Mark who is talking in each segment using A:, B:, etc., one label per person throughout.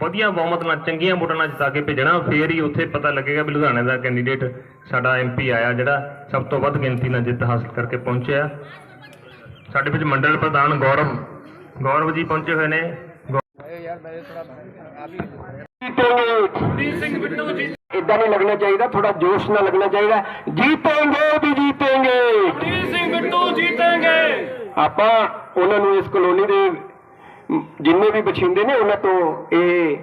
A: ਵਧੀਆ ਬਹੁਮਤ ਨਾਲ ਚੰਗੀਆਂ ਵੋਟਾਂ ਨਾਲ ਜਿਤਾ ਕੇ ਭੇਜਣਾ ਫੇਰ ਹੀ ਉੱਥੇ ਪਤਾ ਲੱਗੇਗਾ ਵੀ ਲੁਧਿਆਣੇ ਦਾ ਕੈਂਡੀਡੇਟ ਸਾਡਾ ਐਮਪੀ ਆਇਆ ਜਿਹੜਾ ਸਭ ਤੋਂ ਵੱਧ ਗਿਣਤੀ ਨਾਲ ਜਿੱਤ ਹਾਸਲ ਕਰਕੇ ਪਹੁੰਚਿਆ ਸਾਡੇ ਵਿੱਚ ਮੰਡਲ ਪ੍ਰਧਾਨ ਗੌਰਵ ਗੌਰਵ ਜੀ ਪਹੁੰਚੇ ਹੋਏ ਨੇ ਗੌ-
B: इतना नहीं लगना चाहिए थोड़ा जोश ना लगना चाहिए जीतेंगे भी जीतेंगे
C: ਸਿੰਘ ਬਿੱਟੂ ਜੀਤਾਂਗੇ
B: ਆਪਾਂ ਉਹਨਾਂ ਨੂੰ ਇਸ ਕਲੋਨੀ ਦੇ ਮ, ਜਿੰਨੇ ਵੀ ਬਛਿੰਦੇ ਨੇ ਉਹਨਾਂ ਤੋਂ ਇਹ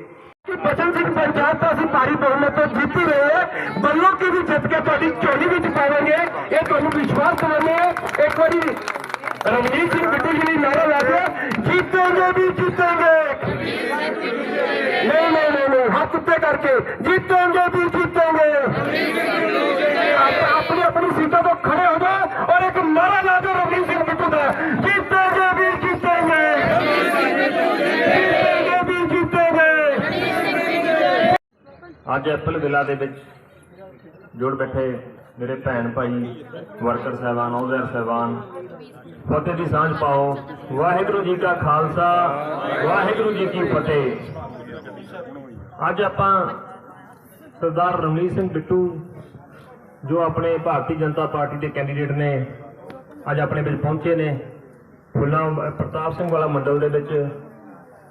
B: ਬਚਨ ਸਿੰਘ ਪੰਚਾਇਤ ਤਾਂ ਅਸੀਂ ਭਾਰੀ ਬਹੁਮਤ ਤੋਂ ਜਿੱਤ ਹੀ ਰਹੇ ਹਾਂ। ਬੱਲੋਂ ਕੀ ਵੀ ਜਿੱਤ ਕੇ ਤੁਹਾਡੀ ਝੋਲੀ ਵਿੱਚ ਪਾਵਾਂਗੇ। ਇਹ ਤੁਹਾਨੂੰ ਵਿਸ਼ਵਾਸ ਦਿਵਾਉਂਦੇ ਹਾਂ। ਇੱਕ ਵਾਰੀ ਰਣਜੀਤ ਸਿੰਘ ਬਿੱਟੂ ਜੀ ਨੇ ਨਾਰਾ ਲਾ ਦਿਆ ਜਿੱਤਾਂਗੇ ਵੀ ਜਿੱਤਾਂਗੇ। ਨਹੀਂ ਨਹੀਂ ਨਹੀਂ, ਹੱਥ ਉੱਤੇ ਕਰਕੇ, ਜੀਤਾਂਗੇ ਵੀ ਜੀਤਾਂਗੇ ਆਪ- ਆਪਣੀ ਆਪਣੀ ਸੀਟਾਂ ਤੋਂ ਖੜੇ ਹੋ ਜਾਓ ਔਰ ਇੱਕ ਨਾਰਾ ਲਾ ਦਿਓ ਰਵਨੀਤ ਸਿੰਘ ਬਿੱਟੂ ਦਾ ਜੀਤਾਂਗੇ ਵੀ ਜੀਤਾਂਗੇ ਜੀਤਾਂਗੇ ਵੀ ਜੀਤਾਂਗੇ
A: ਅੱਜ ਐਪਲ ਵਿਲਾ ਦੇ ਵਿੱਚ ਜੁੜ ਬੈਠੇ ਮੇਰੇ ਭੈਣ ਭਾਈ ਵਰਕਰ ਸਾਹਿਬਾਨ ਅਹੁਦੇਦਾਰ ਸਾਹਿਬਾਨ। ਫਤਿਹ ਦੀ ਸਾਂਝ ਪਾਓ। ਵਾਹਿਗੁਰੂ ਜੀ ਕਾ ਖਾਲਸਾ, ਵਾਹਿਗੁਰੂ ਜੀ ਕੀ ਫਤਿਹ। ਅੱਜ ਆਪਾਂ ਸਰਦਾਰ ਰਮਨੀਤ ਸਿੰਘ ਬਿੱਟੂ, ਜੋ ਆਪਣੇ ਭਾਰਤੀ ਜਨਤਾ ਪਾਰਟੀ ਦੇ ਕੈਂਡੀਡੇਟ ਨੇ, ਅੱਜ ਆਪਣੇ ਵਿੱਚ ਪਹੁੰਚੇ ਨੇ। ਫੁੱਲਾਂ ਪ੍ਰਤਾਪ ਸਿੰਘ ਵਾਲਾ ਮੰਡਲ ਦੇ ਵਿੱਚ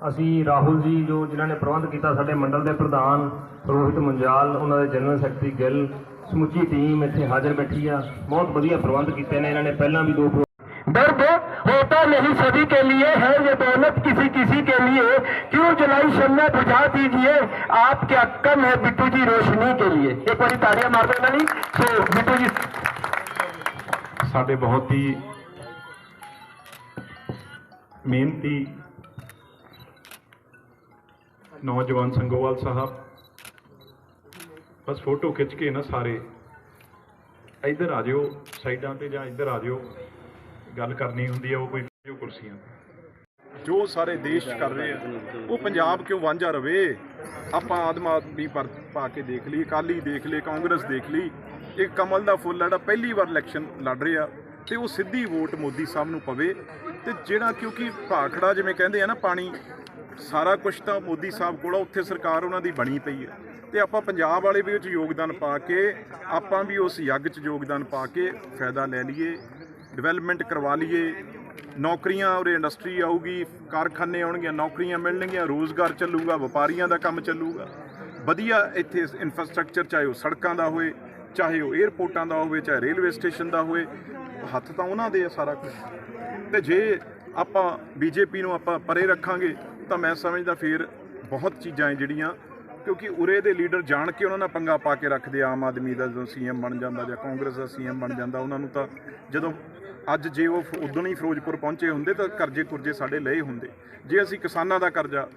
A: ਅਸੀਂ ਰਾਹੁਲ ਜੀ ਜੋ ਜਿਨ੍ਹਾਂ ਨੇ ਪ੍ਰਬੰਧ ਕੀਤਾ ਸਾਡੇ ਮੰਡਲ ਦੇ ਪ੍ਰਧਾਨ ਰੋਹਿਤ ਮੁੰਜਾਲ ਉਹਨਾਂ ਦੇ ਜਨਰਲ ਸੈਕਟਰੀ ਗਿੱਲ ਸਮੁੱਚੀ ਟੀਮ ਇੱਥੇ ਹਾਜ਼ਰ ਬੈਠੀ ਆ ਬਹੁਤ ਵਧੀਆ ਪ੍ਰਬੰਧ ਕੀਤੇ ਨੇ ਇਹਨਾਂ ਨੇ ਪਹਿਲਾਂ ਵੀ ਦੋ ਪ੍ਰੋ-
B: दर्द होता नहीं सभी के लिए है ये दौलत किसी किसी के लिए क्यों जलाई शम्मा बुझा दीजिए आप क्या कम है बिट्टू जी रोशनी के लिए एक बार ताड़ियां मार देना नहीं सो बिट्टू जी
D: ਸਾਡੇ ਬਹੁਤ ਹੀ ਮਿਹਨਤੀ ਨੌਜਵਾਨ ਸੰਗੋਵਾਲ ਸਾਹਿਬ, ਬਸ ਫੋਟੋ ਖਿੱਚ ਕੇ ਨਾ ਸਾਰੇ। ਇੱਧਰ ਆ ਜਿਓ ਸਾਈਡਾਂ ਤੇ ਜਾਂ ਇੱਧਰ ਆ ਜਿਓ, ਗੱਲ ਕਰਨੀ ਹੁੰਦੀ ਆ, ਉਹ ਕੋਈ ਜੋ ਕੁਰਸੀਆਂ ਜੋ ਸਾਰੇ ਦੇਸ਼ ਕਰ ਰਹੇ ਆ, ਉਹ ਪੰਜਾਬ ਕਿਉਂ ਵਾਂਝਾ ਰਵੇ? ਆਪਾਂ ਆਦਮ ਆਦਮੀ ਪਰ ਪਾ ਕੇ ਦੇਖ ਲਈ ਅਕਾਲੀ ਦੇਖ ਲਈ ਕਾਂਗਰਸ ਦੇਖ ਲਈ। ਇਹ ਕਮਲ ਦਾ ਫੁੱਲ ਜਿਹੜਾ ਪਹਿਲੀ ਵਾਰ ਇਲੈਕਸ਼ਨ ਲੜ ਰਿਹਾ ਤੇ ਉਹ ਸਿੱਧੀ ਵੋਟ ਮੋਦੀ ਸਾਹਿਬ ਨੂੰ ਪਵੇ। ਤੇ ਜਿਹੜਾ ਕਿਉਂਕਿ ਭਾਖੜਾ ਜਿਵੇਂ ਕਹਿੰਦੇ ਆ ਨਾ ਪਾਣੀ ਸਾਰਾ ਕੁਝ ਤਾਂ ਮੋਦੀ ਸਾਹਿਬ ਕੋਲ ਆ, ਉੱਥੇ ਸਰਕਾਰ ਉਹਨਾਂ ਦੀ ਬਣੀ ਪਈ ਹੈ। ਤੇ ਆਪਾਂ ਪੰਜਾਬ ਵਾਲੇ ਵੀ ਉਹ 'ਚ ਯੋਗਦਾਨ ਪਾ ਕੇ, ਆਪਾਂ ਵੀ ਉਸ ਯੱਗ 'ਚ ਯੋਗਦਾਨ ਪਾ ਕੇ ਫਾਇਦਾ ਲੈ ਲਈਏ ਡਿਵੈਲਪਮੈਂਟ ਕਰਵਾ ਲਈਏ। ਨੌਕਰੀਆਂ ਉਰੇ ਇੰਡਸਟਰੀ ਆਊਗੀ, ਕਾਰਖਾਨੇ ਆਉਣਗੀਆਂ ਨੌਕਰੀਆਂ ਮਿਲਣਗੀਆਂ, ਰੋਜ਼ਗਾਰ ਚੱਲੂਗਾ, ਵਪਾਰੀਆਂ ਦਾ ਕੰਮ ਚੱਲੂਗਾ। ਵਧੀਆ ਇੱਥੇ ਇਨਫਰਾਸਟ੍ਰਕਚਰ ਚਾਹੇ ਉਹ ਸੜਕਾਂ ਦਾ ਹੋਵੇ ਚਾਹੇ ਉਹ 에ਅਰਪੋਰਟਾਂ ਦਾ ਹੋਵੇ, ਚਾਹੇ ਰੇਲਵੇ ਸਟੇਸ਼ਨ ਦਾ ਹੋਵੇ ਹੱਥ ਤਾਂ ਉਹਨਾਂ ਦੇ ਆ ਸਾਰਾ ਕੁਝ ਤੇ ਜੇ ਆਪਾਂ ਬੀਜੇਪੀ ਨੂੰ ਆਪਾਂ ਪਰੇ ਰੱਖਾਂਗੇ ਤਾਂ ਮੈਂ ਸਮਝਦਾ ਫਿਰ ਬਹੁਤ ਚੀਜ਼ਾਂ ਹੈ ਜਿਹੜੀਆਂ, ਕਿਉਂਕਿ ਉਰੇ ਦੇ ਲੀਡਰ ਜਾਣ ਕੇ ਉਹਨਾਂ ਨਾਲ ਪੰਗਾ ਪਾ ਕੇ ਰੱਖਦੇ ਆਮ ਆਦਮੀ ਦਾ ਜਦੋਂ ਸੀਐਮ ਬਣ ਜਾਂਦਾ ਜਾਂ ਕਾਂਗਰਸ ਦਾ ਸੀਐਮ ਬਣ ਜਾਂਦਾ, ਉਹਨਾਂ ਨੂੰ ਤਾਂ ਜਦੋਂ ਅੱਜ ਜੇ ਉਹ ਉਦੋਂ ਹੀ ਫਿਰੋਜ਼ਪੁਰ ਪਹੁੰਚੇ ਹੁੰਦੇ ਤਾਂ ਕਰਜ਼ੇ ਕੁਰਜ਼ੇ ਸਾਡੇ ਲਏ ਹੁੰਦੇ। ਜੇ ਅਸੀਂ ਕਿਸਾਨਾਂ ਦਾ ਕਰਜ਼ਾ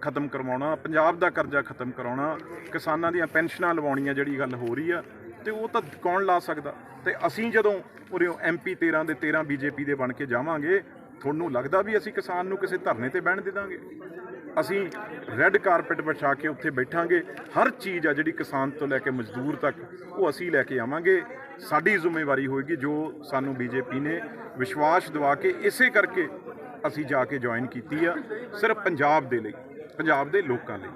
D: ਖਤਮ ਕਰਵਾਉਣਾ, ਪੰਜਾਬ ਦਾ ਕਰਜ਼ਾ ਖਤਮ ਕਰਾਉਣਾ, ਕਿਸਾਨਾਂ ਦੀਆਂ ਪੈਨਸ਼ਨਾਂ ਲਵਾਉਣੀਆਂ ਜਿਹੜੀ ਗੱਲ ਹੋ ਰਹੀ ਆ, ਤੇ ਉਹ ਤਾਂ ਕੌਣ ਲਾ ਸਕਦਾ? ਤੇ ਅਸੀਂ ਜਦੋਂ ਉਰੇ ਐਮਪੀ 13 ਦੇ 13 ਬੀਜੇਪੀ ਦੇ ਬਣ ਕੇ ਜਾਵਾਂਗੇ ਤੁਹਾਨੂੰ ਲੱਗਦਾ ਵੀ ਅਸੀਂ ਕਿਸਾਨ ਨੂੰ ਕਿਸੇ ਧਰਨੇ ਤੇ ਬਹਿਣ ਦੇ ਦਾਂਗੇ? ਅਸੀਂ ਰੈੱਡ ਕਾਰਪਟ ਵਿਛਾ ਕੇ ਉੱਥੇ ਬੈਠਾਂਗੇ। ਹਰ ਚੀਜ਼ ਆ ਜਿਹੜੀ ਕਿਸਾਨ ਤੋਂ ਲੈ ਕੇ ਮਜ਼ਦੂਰ ਤੱਕ, ਉਹ ਅਸੀਂ ਲੈ ਕੇ ਆਵਾਂਗੇ। ਸਾਡੀ ਜ਼ਿੰਮੇਵਾਰੀ ਹੋਏਗੀ ਜੋ ਸਾਨੂੰ ਬੀਜੇਪੀ ਨੇ ਵਿਸ਼ਵਾਸ ਦਿਵਾ ਕੇ ਇਸੇ ਕਰਕੇ ਅਸੀਂ ਜਾ ਕੇ ਜੁਆਇਨ ਕੀਤੀ ਆ, ਸਿਰਫ ਪੰਜਾਬ ਦੇ ਲਈ, ਪੰਜਾਬ ਦੇ ਲੋਕਾਂ ਲਈ।